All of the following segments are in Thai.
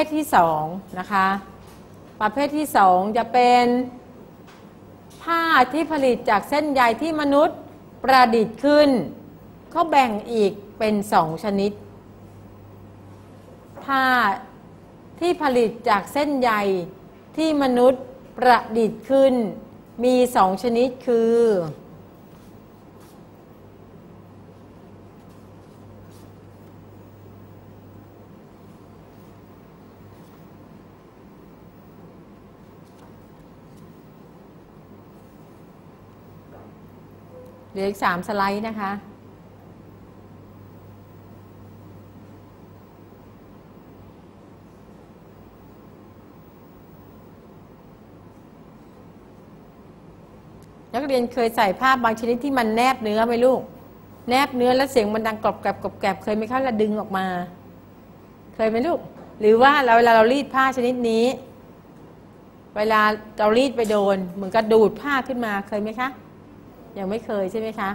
ประเภทที่สองนะคะ ประเภทที่สองจะเป็นผ้าที่ผลิตจากเส้นใยที่มนุษย์ประดิษฐ์ขึ้น เขาแบ่งอีกเป็นสองชนิด ผ้าที่ผลิตจากเส้นใยที่มนุษย์ประดิษฐ์ขึ้น มีสองชนิดคือ เหลืออีกสามสไลด์นะคะ นักเรียนเคยใส่ผ้าบางชนิดที่มันแนบเนื้อไหมลูก แนบเนื้อแล้วเสียงมันดังกรอบแกรบกรอบแกรบเคยไหมคะเราดึงออกมา เคยไหมลูก หรือว่าเราเวลาเรารีดผ้าชนิดนี้ เวลาเรารีดไปโดนเหมือนกับดูดผ้าขึ้นมาเคยไหมคะ ยังไม่เคยใช่ไหมคะ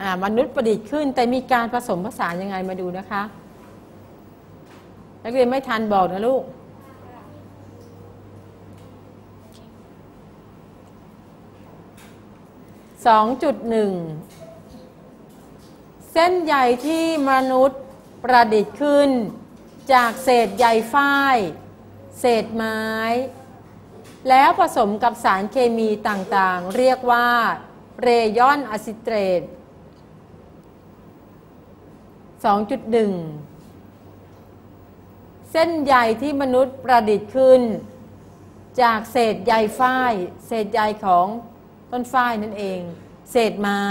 อ่ามนุษย์ประดิษฐ์ขึ้น แต่มีการผสมผสานยังไงมาดูนะคะ นักเรียนไม่ทันบอกนะลูก สองจุดหนึ่ง เส้นใยที่มนุษย์ประดิษฐ์ขึ้น จากเศษใยฝ้าย เศษไม้ แล้วผสมกับสารเคมีต่างๆ เรียกว่า เรยอนอะซิเตรต2.1 เส้นใยที่มนุษย์ประดิษฐ์ขึ้น จากเศษใยฝ้าย เศษใยของต้นฝ้ายนั่นเอง เศษไม้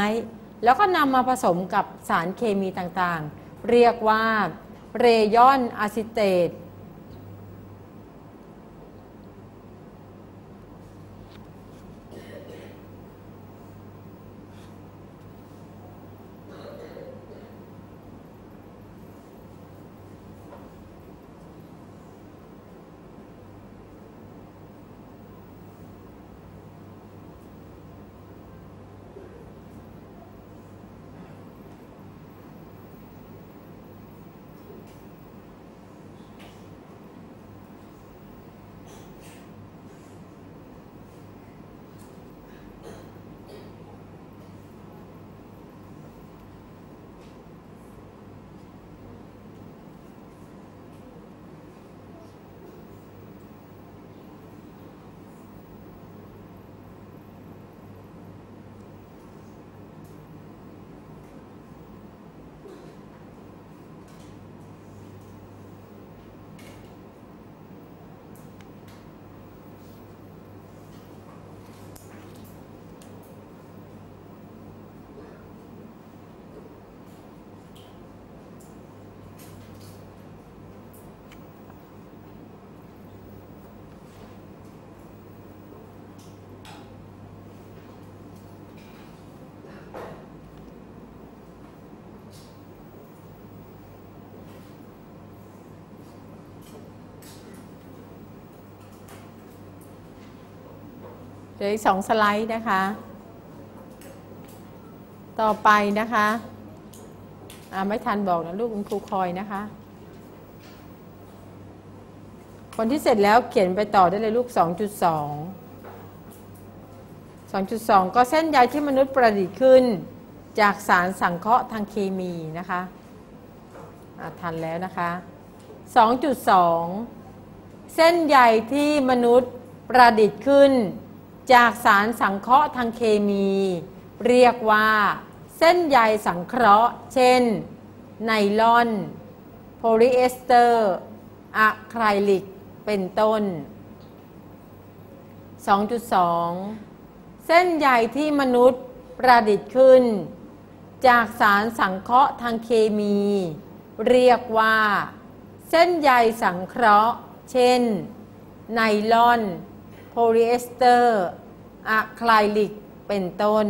แล้วก็นำมาผสมกับสารเคมีต่างๆ เรียกว่าเรยอนอะซิเตต เหลืออีกสองสไลด์นะคะ ต่อไปนะคะไม่ทันบอกนะลูกคุณครูคอยนะคะ คนที่เสร็จแล้วเขียนไปต่อได้เลยลูก 2.2 2.2 ก็เส้นใยที่มนุษย์ประดิษฐ์ขึ้น จากสารสังเคราะห์ทางเคมีนะคะอะทันแล้วนะคะ 2.2 เส้นใยที่มนุษย์ประดิษฐ์ขึ้น จากสารสังเคราะห์ทางเคมี เรียกว่า เส้นใยสังเคราะห์ เช่น ไนลอน โพลีเอสเตอร์อะคริลิก เป็นต้น 2.2 เส้นใยที่มนุษย์ประดิษฐ์ขึ้น จากสารสังเคราะห์ทางเคมี เรียกว่า เส้นใยสังเคราะห์ เช่น ไนลอน โพลีเอสเตอร์อะคริลิก เป็นต้น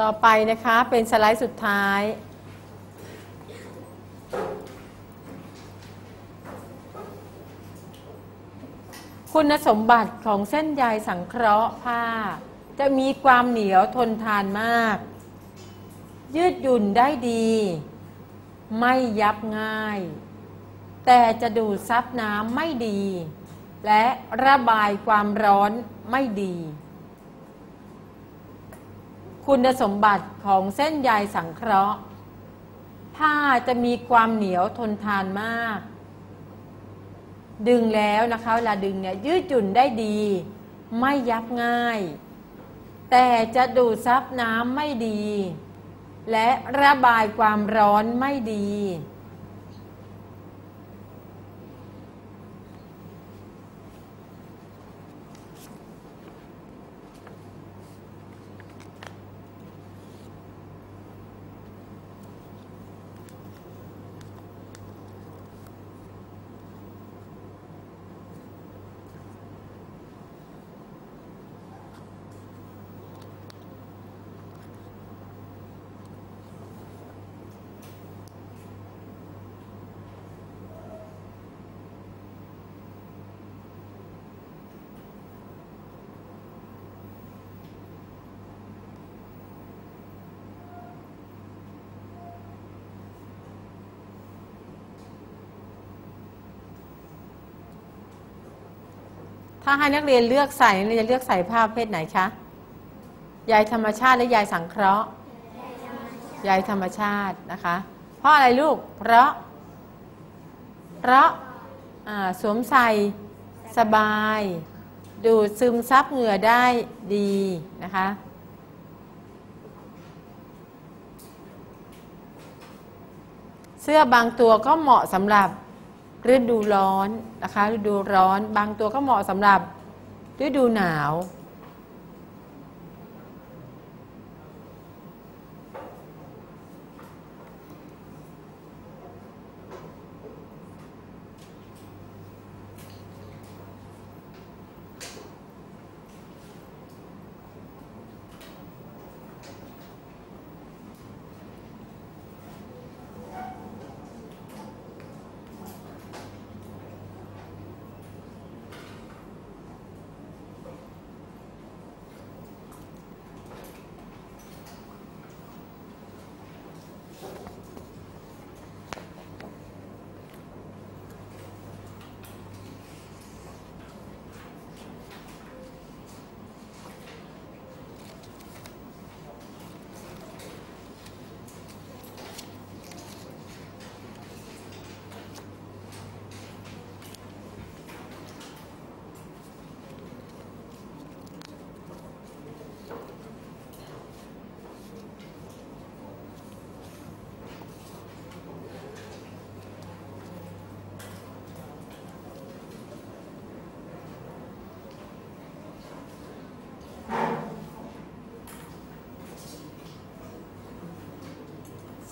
ต่อไปนะคะเป็นสไลด์สุดท้าย คุณสมบัติของเส้นใยสังเคราะห์ผ้า จะมีความเหนียวทนทานมาก ยืดหยุ่นได้ดี ไม่ยับง่าย แต่จะดูดซับน้ำไม่ดี และระบายความร้อนไม่ดี คุณสมบัติของเส้นใยสังเคราะห์ ผ้าจะมีความเหนียวทนทานมาก ดึงแล้วนะคะเวลาดึงเนี่ยยืดหยุ่นได้ดี ไม่ยับง่าย แต่จะดูดซับน้ำไม่ดี และระบายความร้อนไม่ดี ถ้าให้นักเรียนเลือกใส่นักเรียนจะเลือกใส่ผ้าประเภทไหนคะใยธรรมชาติหรือใยสังเคราะห์ใยธรรมชาตินะคะ เพราะอะไรลูก เพราะ เพราะสวมใส่สบาย ดูดซึมซับเหงื่อได้ดีนะคะเสื้อบางตัวก็เหมาะสำหรับ ฤดูร้อนนะคะฤดูร้อน บางตัวก็เหมาะสำหรับฤดูหนาว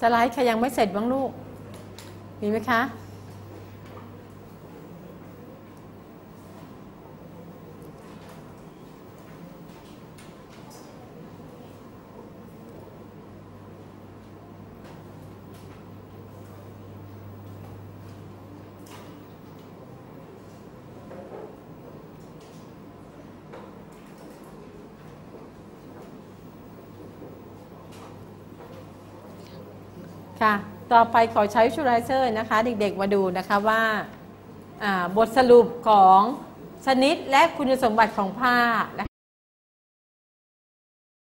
สไลด์ใครยังไม่เสร็จบ้างลูก มีไหมคะ ค่ะ ต่อไปขอใช้ชูไรเซอร์นะคะ เด็กๆมาดูนะคะว่าบทสรุปของชนิดและคุณสมบัติของผ้า